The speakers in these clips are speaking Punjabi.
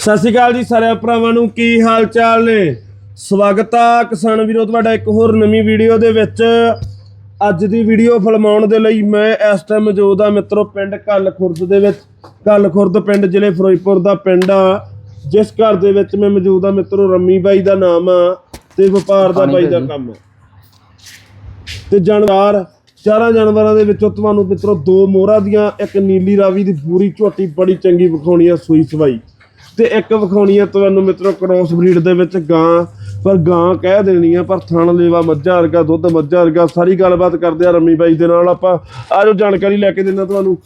ਸਤਿ ਸ਼੍ਰੀ ਅਕਾਲ ਜੀ ਸਾਰੇ ਭਰਾਵਾਂ ਨੂੰ ਕੀ ਹਾਲ ਚਾਲ ਨੇ? ਸਵਾਗਤ ਆ ਕਿਸਾਨ ਵੀਰੋ ਤੁਹਾਡਾ ਇੱਕ ਹੋਰ ਨਵੀਂ ਵੀਡੀਓ ਦੇ ਵਿੱਚ। ਅੱਜ ਦੀ ਵੀਡੀਓ ਫਿਲਮਾਉਣ ਦੇ ਲਈ ਮੈਂ ਇਸ ਟਾਈਮ ਮੌਜੂਦ ਆ ਮਿੱਤਰੋ ਪਿੰਡ ਕੱਲ ਖੁਰਦ ਦੇ ਵਿੱਚ। ਕੱਲ ਖੁਰਦ ਪਿੰਡ ਜ਼ਿਲ੍ਹੇ ਫਿਰੋਜ਼ਪੁਰ ਦਾ ਪਿੰਡ ਆ। ਜਿਸ ਘਰ ਦੇ ਵਿੱਚ ਮੈਂ ਮੌਜੂਦ ਆ ਮਿੱਤਰੋ ਰੰਮੀ ਬਾਈ ਦਾ ਨਾਮ ਆ ਤੇ ਵਪਾਰ ਦਾ ਬਾਈ ਦਾ ਕੰਮ ਆ। ਤੇ ਜਾਨਵਰ ਚਾਰਾਂ ਜਾਨਵਰਾਂ ਦੇ ਵਿੱਚੋਂ ਤੁਹਾਨੂੰ ਮਿੱਤਰੋ ਦੋ ਮੋਹਰਾਂ ਦੀਆਂ ਇੱਕ ਨੀਲੀ ਰਾਵੀ ਦੀ ਪੂਰੀ ਝੋਟੀ ਬੜੀ ਚੰਗੀ ਵਿਖਾਉਣੀ ਆ ਸੂਈ ਸਵਾਈ। ਤੇ ਇੱਕ ਵਿਖਾਉਣੀ ਆ ਤੁਹਾਨੂੰ ਮਿੱਤਰੋ ਕ੍ਰੋਸ ਬਰੀਡ ਦੇ ਵਿੱਚ ਗਾਂ ਪਰ ਗਾਂ ਕਹਿ ਦੇਣੀ ਆ ਪਰ ਥਣ ਲੇਵਾ ਮੱਝਾਂ ਵਰਗਾ ਦੁੱਧ ਮੱਝਾਂ ਵਰਗਾ ਸਾਰੀ ਗੱਲਬਾਤ ਕਰਦੇ ਆ ਰੰਮੀ ਬਾਈ ਦੇ ਨਾਲ ਆਪਾਂ। ਆਜੋ ਜਾਣਕਾਰੀ ਲੈ ਕੇ ਦਿੰਦਾ ਤੁਹਾਨੂੰ।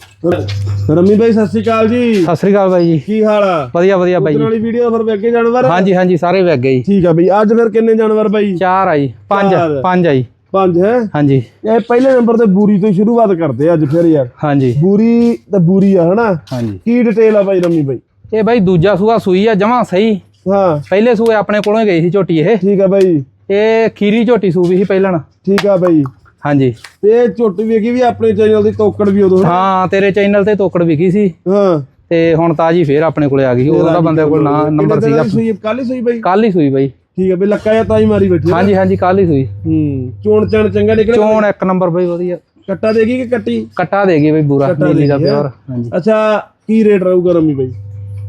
ਰੰਮੀ ਬਾਈ ਸਤਿ ਸ਼੍ਰੀ ਅਕਾਲ ਜੀ। ਸਤਿ ਸ੍ਰੀ ਅਕਾਲ ਬਾਈ ਜੀ। ਕੀ ਹਾਲ ਆ? ਵਧੀਆ ਵਧੀਆ ਬਾਈ ਜੀ। ਵਾਲੀ ਵੀਡੀਓ ਫਿਰ ਅੱਗੇ ਜਾਨਵਰ? ਹਾਂਜੀ ਹਾਂਜੀ ਸਾਰੇ ਵਗ ਗਏ ਜੀ। ਠੀਕ ਆ ਬਈ ਅੱਜ ਫਿਰ ਕਿੰਨੇ ਜਾਨਵਰ ਬਾਈ? ਚਾਰ ਆ ਜੀ ਪੰਜ। ਪੰਜ ਆ ਜੀ। ਪੰਜ ਹੈ? ਹਾਂਜੀ। ਇਹ ਪਹਿਲੇ ਨੰਬਰ ਤੇ ਬੂਰੀ ਤੋਂ ਸ਼ੁਰੂਆਤ ਕਰਦੇ ਆ ਅੱਜ ਫਿਰ ਯਾਰ। ਹਾਂਜੀ। ਬੂਰੀ ਤੇ ਬੂਰੀ ਆ ਹਨਾ? ਹਾਂਜੀ। ਕੀ ਡਿਟੇਲ ਆ ਬਾਈ ਰੰਮੀ ਬਾਈ? ਇਹ ਬਾਈ ਦੂਜਾ ਸੂਆ ਸੂਈ ਆ ਜਮਾ ਸਹੀ। ਹਾਂ। ਪਹਿਲੇ ਸੂਏ ਆਪਣੇ ਕੋਲੋਂ ਹੀ ਗਈ ਸੀ ਝੋਟੀ ਇਹ। ਠੀਕ ਆ ਬਾਈ। ਇਹ ਖੀਰੀ ਝੋਟੀ ਸੂਵੀ ਸੀ ਪਹਿਲਾਂ ਠੀਕ ਆ ਬਾਈ। ਹਾਂਜੀ। ਤੇ ਝੋਟੀ ਵੇਖੀ ਵੀ ਆਪਣੇ ਚੈਨਲ ਦੀ ਤੋਕੜ ਵੀ ਉਦੋਂ? ਹਾਂ ਤੇਰੇ ਚੈਨਲ ਤੇ ਤੋਕੜ ਵਿਕੀ ਸੀ। ਹਾਂ। ਤੇ ਹੁਣ ਤਾਜੀ ਫੇਰ ਆਪਣੇ ਕੋਲੇ ਆ ਗਈ। ਉਹਦਾ ਬੰਦੇ ਕੋਲ ਨਾ ਨੰਬਰ ਸੀਗਾ। ਸੂਈ ਕੱਲ ਹੀ ਸੂਈ ਬਾਈ। ਕੱਲ ਹੀ ਸੂਈ ਬਾਈ। ਠੀਕ ਆ ਬਈ ਲੱਕਾ ਜਾਂ ਤਾਈ ਮਾਰੀ ਬੈਠੀ। ਹਾਂਜੀ ਹਾਂਜੀ ਕੱਲ ਹੀ ਸੂਈ। ਹੂੰ ਚੋਣ ਚਣ ਚੰਗਾ ਨਿਕਲਿਆ ਚੋਣ ਇੱਕ ਨੰਬਰ ਬਾਈ ਵਧੀਆ। ਕੱਟਾ ਦੇਗੀ ਕਿ ਕੱਟੀ? ਕੱਟਾ ਦੇਗੀ ਬਾਈ ਬੂਰਾ ਨੀਲੀ ਦਾ ਹੈਂ? ਪਿਓਰ। ਹਾਂਜੀ। ਅੱਛਾ ਕੀ ਰੇਟ ਰਹੂਗਾ ਰੰਮੀ ਬਾਈ?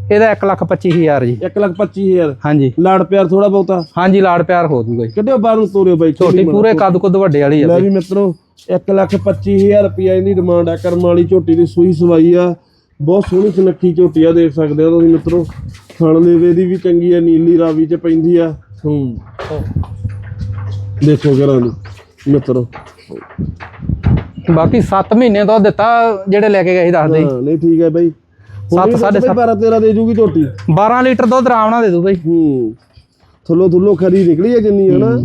ਇਹਦਾ 1 ਲੱਖ 25000 ਜੀ। 1 ਲੱਖ 25000 ਹਾਂਜੀ। ਲਾੜ ਪਿਆਰ ਥੋੜਾ ਬਹੁਤਾ। ਹਾਂਜੀ ਲਾੜ ਪਿਆਰ ਹੋ ਜੂਗਾ ਜੀ ਕੱਢਿਓ ਬਾਹਰ ਨੂੰ ਤੋਰਿਓ ਬਾਈ ਝੋਟੀ ਪੂਰੇ ਕੱਦ ਕੁੱਦ ਵੱਡੇ ਵਾਲੀ ਆ ਲੈ ਵੀ ਮਿੱਤਰੋ 1 ਲੱਖ 25000 ਰੁਪਇਆ ਇਹਦੀ ਡਿਮਾਂਡ ਆ ਕਰਮ ਵਾਲੀ ਝੋਟੀ ਦੀ ਸੂਈ ਸਵਾਈ ਆ। ਬਹੁਤ ਸੋਹਣੀ ਸੁਨੱਖੀ ਝੋਟੀ ਆ ਦੇਖ ਸਕਦੇ ਹੋ ਤੁਸੀਂ ਮਿੱਤਰੋ। ਖਾਣ ਲੇਵੇ ਦੀ ਵੀ ਚੰਗੀ ਆ ਨੀਲੀ ਰਾਵੀ ਚ ਪੈਂਦੀ ਆ। ਹੂੰ। ਦੇਖੋ ਘਰਾਂ ਨੂੰ ਮਿੱਤਰੋ। ਬਾਕੀ 7 ਮਹੀਨੇ ਤੋਂ ਦਿੱਤਾ ਜਿਹੜੇ ਲੈ ਕੇ ਗਏ ਸੀ ਦੱਸਦੇ ਨਹੀਂ ਠੀਕ ਹੈ ਬਾਈ। ਸੱਤ, ਸਾਢੇ ਸੱਤ। 12 13 ਦੇ ਜੂਗੀ ਝੋਟੀ 12 ਲੀਟਰ ਦੁੱਧ ਆਰਾਮ ਨਾਲ ਦੇ ਦੂ ਬਈ। ਹੂੰ ਥੱਲੋ ਥੱਲੋ ਖਰੀ ਨਿਕਲੀ ਆ ਜਿੰਨੀ ਹੈ ਨਾ।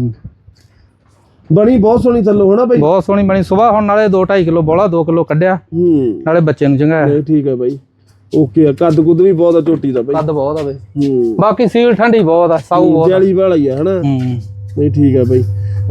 ਬਣੀ ਬਹੁਤ ਸੋਹਣੀ ਥੱਲੋ ਹਨਾ ਬਾਈ? ਬਹੁਤ ਸੋਹਣੀ ਬਣੀ। ਸਵੇਰ ਹੁਣ ਨਾਲੇ 2.5 ਕਿਲੋ ਬੋਲਾ 2 ਕਿਲੋ ਕੱਢਿਆ। ਹੂੰ। ਨਾਲੇ ਬੱਚੇ ਨੂੰ ਚੰਗਾ ਠੀਕ ਹੈ ਬਾਈ। ਓਕੇ ਆ ਕੱਦ ਕੁੱਦ ਵੀ ਬਹੁਤ ਆ ਝੋਟੀ ਦਾ ਬਾਈ। ਕੱਦ ਬਹੁਤ ਆ ਬਈ। ਹੂੰ। ਬਾਕੀ ਸੀਲ ਠੰਡੀ ਬਹੁਤ ਆ ਸਾਊ ਬਹੁਤ। ਜਾਲੀ ਵਾਲਾ ਹੀ ਆ ਹਨਾ? ਹੂੰ। ਨਹੀਂ ਠੀਕ ਆ ਬਾਈ।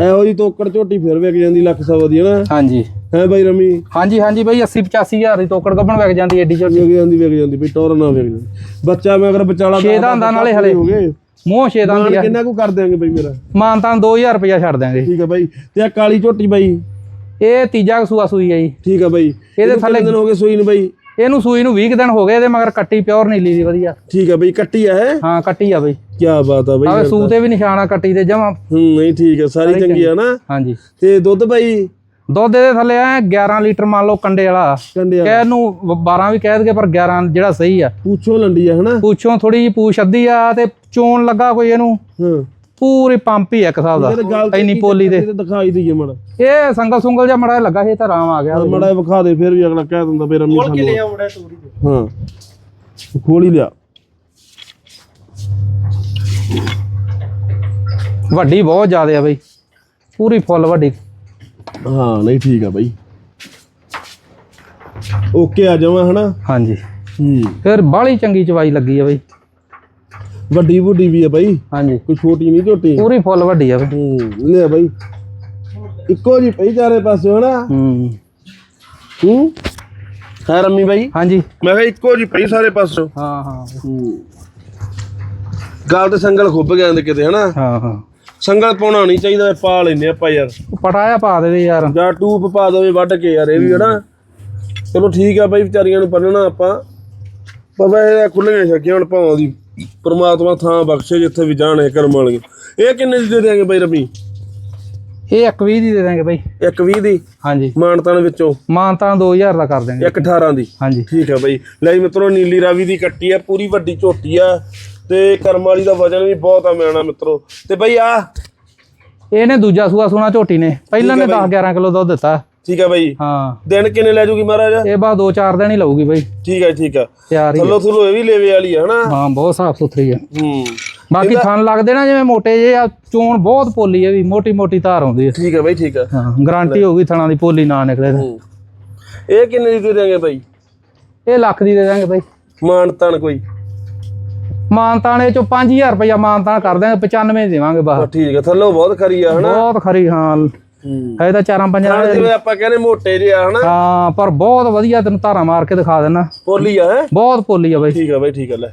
ਇਹੋ ਜੀ ਤੋਕੜ ਝੋਟੀ ਫਿਰ ਵਿਕ ਜਾਂਦੀ ਲੱਖ ਸਵਾ ਦੀ ਹਨਾ? ਹਾਂਜੀ। ਹੈ ਬਾਈ ਰਮੀ? ਹਾਂਜੀ ਹਾਂਜੀ ਬਈ 80 85000 ਦੀ ਤੋਕੜ ਗੱਬਣ ਵਿਕ ਜਾਂਦੀ ਐਡੀ ਛੋਟੀ। ਵਿਕ ਜਾਂਦੀ ਵਿਕ ਜਾਂਦੀ ਬਈ ਟੋਰ ਨਾ ਵਿਕ ਜਾਂਦੀ ਬੱਚਾ ਮੈਂ ਅਗਰ ਬਚਾਲਾ ਛੇ ਦਾ ਹੁੰਦਾ ਨਾਲੇ ਹਲੇ। ਹੋ ਗਏ। ਮੂੰਹ ਛੇਦਾਂ ਦੀ ਮਾਨ ਆ। ਕਿੰਨਾ ਕੁ ਕਰ ਦਿਆਂਗੇ ਬਾਈ ਮੇਰਾ? ਮਾਨਤਾਂ 2000 ਰੁਪਇਆ ਛੱਡ ਦਿਆਂਗੇ। ਠੀਕ ਆ ਬਾਈ। ਤੇ ਆ ਕਾਲੀ ਝੋਟੀ ਬਾਈ? ਇਹ ਤੀਜਾ ਸੂਆ ਸੂਈ ਆ ਜੀ। ਠੀਕ ਆ ਬਾਈ। ਇਹਦੇ ਥੱਲੇ- ਦਿਨ ਹੋ ਗਏ ਸੂਈ ਨੂੰ ਬਾਈ? ਇਹਨੂੰ ਸੂਈ ਨੂੰ 20 ਕੁ ਦਿਨ ਹੋ ਗਏ ਇਹਦੇ ਮਗਰ ਕੱਟੀ ਪਿਓਰ ਨੀਲੀ ਦੀ ਵਧੀਆ। ਠੀਕ ਆ ਬਾਈ ਕੱਟੀ ਆ ਹੈ ਹਾਂ ਕੱਟੀ ਆ ਬਈ। ਕੀ ਬਾਤ ਆ ਬਾਈ ਆਵੇ ਸੂ ਤੇ। ਵੀ ਨਿਸ਼ਾਨਾ ਕੱਟੀ ਤੇ ਜਮਾ। ਹੂੰ ਨਹੀਂ ਠੀਕ ਆ ਸਾਰੀ ਚੰਗੀ ਆ ਨਾ? ਹਾਂਜੀ। ਤੇ ਦੁੱਧ ਬਾਈ? ਦੁੱਧ ਦੇ ਥੱਲੇ ਆ 11 ਲੀਟਰ ਮੰਨ ਲਓ ਕੰਡੇ ਵਾਲਾ। ਕੰਡਿਆ ਕਹਿ ਨੂੰ 12 ਵੀ ਕਹਿ ਦਗੇ ਪਰ 11 ਜਿਹੜਾ ਸਹੀ ਆ। ਪੁੱਛੋ ਲੰਡੀ ਆ ਹਨਾ? ਪੂਛੋਂ ਥੋੜੀ ਜਿਹੀ ਪੂਛ ਅੱਧੀ ਆ ਤੇ ਚੋਣ ਲੱਗਾ ਕੋਈ ਇਹਨੂੰ? ਹਾਂ। ਪੂਰੀ ਪੰਪ ਹੀ ਆ ਇੱਕ ਹਿਸਾਬ ਦਾ ਇਹਦੇ ਗੱਲ ਤੇ ਇੰਨੀ ਕੀ ਪੋਲੀ ਦੇ। ਦਿਖਾਈ ਦਈਏ ਮੜਾ। ਇਹ ਸੰਗਲ ਸੁੰਗਲ ਜਿਹਾ ਮੜਾ ਲੱਗਾ ਸੀ ਇਹ ਤਾਂ ਆਰਾਮ ਆ ਗਿਆ ਮੜਾ ਵਿਖਾ ਦੇ ਫਿਰ ਵੀ ਅਗਲਾ ਕਹਿ ਦਿੰਦਾ ਫੇਰ ਅੰਮੀ ਸਾਨੂੰ ਹਾਂ ਖੋਲ ਹੀ ਲਿਆ। ਵੱਡੀ ਬਹੁਤ ਜ਼ਿਆਦਾ ਆ ਬਈ। ਪੂਰੀ ਫੁੱਲ ਵੱਡੀ। ਹਾਂ ਨਹੀਂ ਠੀਕ ਆ ਬਾਈ। ਓਕੇ ਆ ਜਾਵਾਂ ਹਨਾ? ਹਾਂਜੀ। ਹੂੰ। ਫਿਰ ਬਾਹਲੀ ਚੰਗੀ ਚਵਾਈ ਲੱਗੀ ਆ ਬਈ। ਵੱਡੀ ਵੱਡੀ ਵੀ ਆ ਬਾਈ। ਹਾਂਜੀ। ਕੋਈ ਛੋਟੀ ਨਹੀਂ ਝੋਟੀ? ਪੂਰੀ ਫੁੱਲ ਵੱਡੀ ਆ ਬਈ। ਹੂੰ ਲੈ ਬਾਈ। ਇੱਕੋ ਜੀ ਪਈ ਚਾਰੇ ਪਾਸੇ ਹਨਾ? ਹੂੰ। ਹੂੰ? ਹੈ ਰੰਮੀ ਬਾਈ? ਹਾਂਜੀ। ਮੈਂ ਕਿਹਾ ਇੱਕੋ ਜੀ ਪਈ ਸਾਰੇ ਪਾਸੋਂ। ਹਾਂ ਹਾਂ। ਹੂੰ। ਗੱਲ ਤੇ ਸੰਗਲ ਖੁੱਭ ਗਿਆ ਕਿਤੇ ਹਨਾ? ਹਾਂ ਹਾਂ। ਸੰਗਲ ਪਾਉਣਾ ਨਹੀਂ ਚਾਹੀਦਾ ਪਾ ਲੈਨੇ ਆਪਾਂ ਯਾਰ। ਪਟਾਇਆ ਪਾ ਦੇ ਯਾਰ। ਜਾਂ ਟੂਪ ਪਾ ਦੇਵੇ ਵੱਢ ਕੇ ਯਾਰ ਇਹ ਵੀ ਹਨਾ। ਚਲੋ ਠੀਕ ਆ ਬਾਈ ਵਿਚਾਰੀਆਂ ਨੂੰ ਬੰਨਣਾ ਆਪਾਂ। ਬਾਬਾ ਇਹ ਖੁੱਲੀਆਂ ਛੱਕੀਆਂ ਹੁਣ ਭਾਵਾਂ ਦੀ। ਪ੍ਰਮਾਤਮਾ ਥਾਂ ਬਖਸ਼ੇ ਜਿੱਥੇ ਵੀ ਜਾਣੇ ਕਰਮ ਵਾਲੀਆਂ। ਇਹ ਕਿੰਨੇ ਦੀ ਦੇ ਦਿਆਂਗੇ ਬਾਈ ਰਮੀ ਇਹ 120 ਦੀ ਦੇ ਦਾਂਗੇ ਬਈ। ਇੱਕ 20 ਦੀ? ਹਾਂਜੀ। ਮਾਨਤਾਨ ਵਿੱਚੋਂ? ਮਾਨਤਾਂ 2000 ਦਾ ਕਰ ਦਾਂਗੇ ਇੱਕ 18 ਦੀ? ਹਾਂਜੀ। ਠੀਕ ਆ ਬਾਈ। ਲੈ ਮਿੱਤਰੋ ਨੀਲੀ ਰਾਵੀ ਦੀ ਕੱਟੀ ਆ ਪੂਰੀ ਵੱਡੀ ਝੋਟੀ ਆ। ਤੇ ਕਰਮ ਵਾਲੀ ਦਾ ਵਜਨ ਵੀ ਬਹੁਤ ਆ ਮਿਆਣਾ ਮਿੱਤਰੋ। ਤੇ ਬਾਈ ਆ ਇਹਨੇ ਦੂਜਾ ਸੂਆ ਸੋਨਾ ਝੋਟੀ ਨੇ। ਪਹਿਲਾਂ ਨੇ 10 11 ਕਿਲੋ ਦੁੱਧ ਦਿੱਤਾ। ਠੀਕ ਆ ਬਾਈ। ਹਾਂ। ਦਿਨ ਕਿੰਨੇ ਲੈ ਜੂਗੀ ਮਹਾਰਾਜ? ਇਹ ਬਾਅਦ 2-4 ਦਿਨ ਹੀ ਲਊਗੀ ਬਈ। ਠੀਕ ਆ ਠੀਕ ਹੀ। ਥੱਲੋ ਥੱਲੋ ਇਹ ਵੀ ਲੇਵੇ ਵਾਲੀ ਆ ਹਨਾ? ਹਾਂ ਬਹੁਤ ਸਾਫ਼ ਸੁਥਰੀ ਆ। ਹੂੰ। ਬਾਕੀ ਥਣ ਲੱਗਦੇ ਨਾ ਜਿਵੇਂ ਮੋਟੇ ਜੇ ਆ ਚੋਣ ਬਹੁਤ ਪੋਲੀ ਆ ਵੀ ਮੋਟੀ ਮੋਟੀ ਧਾਰ ਆਉਂਦੀ ਆ। ਠੀਕ ਆ ਬਾਈ ਠੀਕ ਹਾਂ ਗਾਰੰਟੀ ਹੋਊਗੀ ਥਣਾਂ ਦੀ ਪੋਲੀ ਨਾ ਨਿਕਲੇ। ਹੂੰ। ਇਹ ਕਿੰਨੇ ਦੀ ਦੇ ਦੇਂਗੇ ਬਾਈ? ਇਹ ਲੱਖ ਦੀ ਦੇ ਦਾਂਗੇ ਬਈ। ਮਾਨ ਕੋਈ। ਮਾਨਤਾਣੇ ਚੋਂ 5000 ਰੁਪਇਆ ਮਾਨਤਾਨ ਕਰ ਦਾਂਗੇ 95 ਦੇਵਾਂਗੇ ਬਾਹਰ। ਬਸ ਠੀਕ ਆ ਥੱਲੋ ਬਹੁਤ ਖਰੀ ਆ ਹਨਾ? ਬਹੁਤ ਖਰੀ ਹਾਂ। ਹੂੰ। ਹੈ ਤਾਂ ਚਾਰਾਂ ਪੰਜਾਂ ਥਾਣ ਜਿਵੇਂ ਆਪਾਂ ਕਹਿੰਦੇ ਮੋਟੇ ਜਿਹੇ ਆ ਹਨਾ? ਹਾਂ ਪਰ ਬਹੁਤ ਵਧੀਆ ਤੈਨੂੰ ਧਾਰਾ ਮਾਰ ਕੇ ਦਿਖਾ ਦੇਣਾ ਪੋਲੀ ਆ ਹੈ? ਬਹੁਤ ਪੋਲੀ ਆ ਬਈ। ਠੀਕ ਆ ਬਾਈ ਠੀਕ ਆ ਲੈ।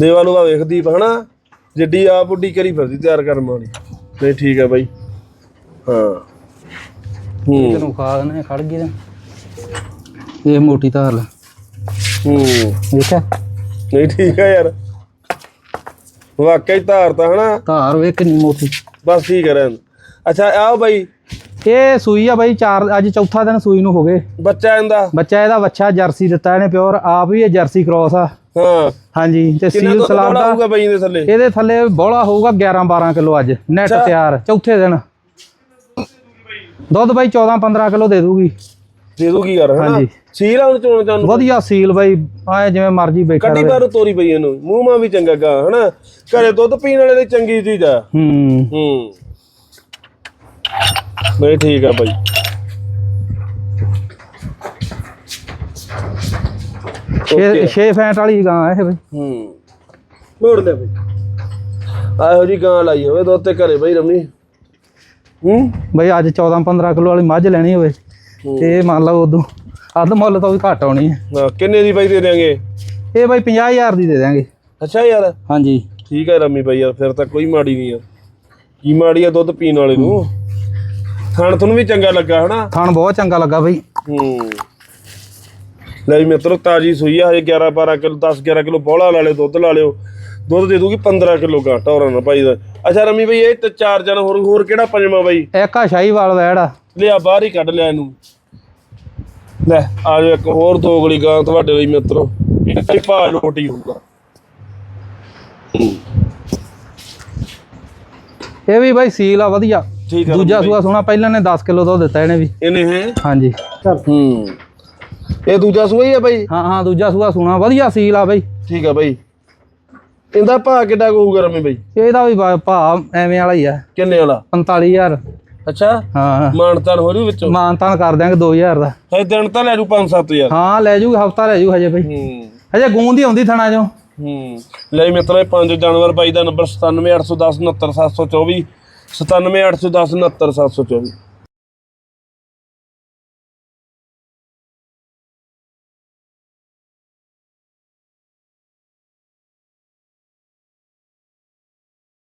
ਦੇਵਾ ਲੂਆ ਵੇਖਦੀ ਹਨਾ? ਜਿੱਡੀ ਆ ਬੁੱਢੀ ਕਰੀ ਫਿਰਦੀ ਤਿਆਰ ਕਰਨ ਵਾਲੀ। ਨਹੀਂ ਠੀਕ ਹੈ ਬਾਈ। ਹਾਂ। ਹੂੰ। ਤੈਨੂੰ ਖਾ ਦਨੇ ਖੜ ਗਈ ਤੇ। ਇਹ ਮੋਟੀ ਧਾਰ ਲੈ। ਹੂੰ। ਵੇਖਿਆ ਨਹੀਂ ਠੀਕ ਹੈ ਯਾਰ। ਵਾਕਈ ਧਾਰ ਤਾਂ ਹਨਾ। ਧਾਰ ਵੇਖ ਕਿੰਨੀ ਮੋਟੀ। ਬਸ ਠੀਕ ਹੈ ਰਹਿਣ। ਅੱਛਾ ਆਓ ਬਾਈ। ਇਹ ਸੂਈ ਆ ਬਾਈ ਚਾਰ ਅੱਜ ਚੌਥਾ ਦਿਨ ਸੂਈ ਨੂੰ ਹੋ ਗਏ। ਬੱਚਾ ਇਹਦਾ? ਬੱਚਾ ਇਹਦਾ ਬੱਚਾ ਜਰਸੀ ਦਿੱਤਾ ਇਹਨੇ ਪਿਓਰ ਆਪ ਵੀ ਇਹ ਜਰਸੀ ਕ੍ਰੋਸ ਆ। ਹਾਂ। ਹਾਂਜੀ ਤੇ ਸੀਲ ਬੜਾ ਦਾ ਹੋਊਗਾ ਬਾਈ ਦੇ ਥੱਲੇ? ਇਹਦੇ ਥੱਲੇ ਬੋਲਾ ਹੋਊਗਾ 11 12 ਕਿਲੋ ਅੱਜ ਨੈਟ। ਤਿਆਰ ਚੌਥੇ ਦਿਨ। ਦੁੱਧ ਬਾਈ 14 15 ਕਿਲੋ ਦੇ ਦੂਗੀ। ਦੇ ਦੂਗੀ ਯਾਰ ਹਾਂਜੀ। ਸੀਲ ਹੁਣ ਚੋਣ ਚਾਨੂੰ ਵਧੀਆ ਸੀਲ ਬਾਈ ਆਏ ਜਿਵੇਂ ਮਰਜ਼ੀ ਬੈਠਾ ਕੱਢੀ ਬਾਹਰੋਂ ਤੋਰੀ ਪਈ ਇਹਨੂੰ। ਮੂੰਹ ਮਾ ਵੀ ਚੰਗਾ ਗਾ ਹਨਾ? ਘਰੇ ਦੁੱਧ ਪੀਣ ਵਾਲੇ ਦੀ ਚੰਗੀ ਚੀਜ਼ ਆ। ਹੂੰ। ਹੂੰ। ਠੀਕ ਆ ਬਾਈ। ਛੇ ਛੇ ਫੈਂਟ ਵਾਲੀ ਗਾਂ ਇਹ ਬਾਈ। ਹੂੰ। ਮੋੜ ਲੈ ਬਾਈ। ਆਹੋ ਜੀ ਗਾਂ ਲਾਈ ਹੋਵੇ ਦੁੱਧ ਤੇ ਘਰੇ ਬਾਈ ਰਮੀ ਹੂੰ? ਬਾਈ ਅੱਜ 14 15 ਕਿਲੋ ਵਾਲੀ ਮੱਝ ਲੈਣੀ ਹੋਵੇ। ਤੇ ਮੰਨ ਲਓ ਉਦੋਂ ਅੱਧ ਮੁੱਲ ਤੋਂ ਵੀ ਘੱਟ ਆਉਣੀ ਹੈ। ਹਾਂ, ਕਿੰਨੇ ਦੀ ਬਾਈ ਦੇ ਦੇਾਂਗੇ ਇਹ ਬਾਈ 50000 ਦੀ ਦੇ ਦਾਂਗੇ ਅੱਛਾ ਯਾਰ। ਹਾਂਜੀ। ਠੀਕ ਹੈ ਰਮੀ ਬਾਈ ਯਾਰ ਫਿਰ ਤਾਂ ਕੋਈ ਮਾੜੀ ਨਹੀਂ ਆ। ਕੀ ਮਾੜੀ ਆ ਦੁੱਧ ਪੀਣ ਵਾਲੇ ਨੂੰ? ਖਾਣ ਤੁਹਾਨੂੰ ਵੀ ਚੰਗਾ ਲੱਗਾ ਹਨਾ? ਥਣ ਬਹੁਤ ਚੰਗਾ ਲੱਗਾ ਬਾਈ। ਹੂੰ। ਲੈ ਵੀ ਮਿੱਤਰੋ ਤਾਜੀ ਸੂਈ ਆ ਹਜੇ 11 12 ਕਿਲੋ 10 11 ਕਿਲੋ ਬੋਲਾ ਲਾ ਲਿਓ ਦੁੱਧ ਲਾ ਲਿਓ। ਦੁੱਧ ਦੇ ਦੂਗੀ 15 ਕਿਲੋ ਗਾ ਟੌਰਾਂ ਨਾਲ ਭਾਈ ਦਾ। ਅੱਛਾ ਰਮੀ ਬਈ ਇਹ ਤੇ ਚਾਰ ਜਣ ਹੋਰ ਹੋਰ ਕਿਹੜਾ ਪੰਜਵਾਂ ਬਾਈ? ਇੱਕ ਆ ਸ਼ਾਹੀਵਾਲ ਵੈੜ ਆ। ਲਿਆ ਬਾਹਰ ਹੀ ਕੱਢ ਲਿਆ ਇਹਨੂੰ। ਲੈ ਆ ਜਾਓ ਇੱਕ ਹੋਰ ਦੋਗਲੀ ਗਾਂ ਤੁਹਾਡੇ ਲਈ ਮਿੱਤਰੋ। ਇਹ ਭਾ ਲੋਟੀ ਹੋਊਗਾ। ਇਹ ਵੀ ਬਾਈ ਸੀਲ ਆ ਵਧੀਆ। ਠੀਕ ਆ ਦੂਜਾ ਸੂਆ ਸੋਣਾ ਪਹਿਲਾਂ ਨੇ 10 ਕਿਲੋ ਦੁੱਧ ਦਿੱਤਾ ਇਹਨੇ ਵੀ। ਇਹਨੇ ਹੈ? ਹਾਂਜੀ। ਹੂੰ। ਇਹ ਦੂਜਾ ਸੂਆ ਹੀ ਆ ਬਾਈ? ਹਾਂ ਹਾਂ ਦੂਜਾ ਸੂਆ ਸੋਣਾ ਵਧੀਆ ਸੀਲ ਆ ਬਾਈ। ਠੀਕ ਆ ਬਾਈ। ਇਹਦਾ ਭਾ ਕਿੱਡਾ ਹੋਊਗਾ ਰਮੀ ਬਾਈ? ਇਹਦਾ ਵੀ ਭਾ- ਭਾਅ ਐਵੇਂ ਵਾਲਾ ਹੀ ਆ। ਕਿੰਨੇ ਵਾਲਾ? 45000 ਅੱਛਾ? ਹਾਂ। ਮਾਨਤਾਨ ਹੋ ਜੂ ਵਿੱਚੋਂ? ਮਾਨਤਾਨ ਕਰ ਦਿਆਂਗੇ 2000 ਦਾ। ਹਜੇ ਦਿਨ ਤਾਂ ਲੈ ਜੂ 5-7000 ਹਾਂ ਲੈ ਜੂਗਾ ਹਫਤਾ ਲੈ ਜੂ ਹਜੇ ਬਾਈ। ਹੂੰ। ਹਜੇ ਗੂੰਦ ਹੀ ਆਉਂਦੀ ਥਣਾ ਚੋਂ। ਹੂੰ। ਲੈ ਮਿੱਤਰੋ ਇਹ ਪੰਜ ਜਾਨਵਰ ਬਾਈ ਦਾ ਨੰਬਰ 97810 69724 97810 69724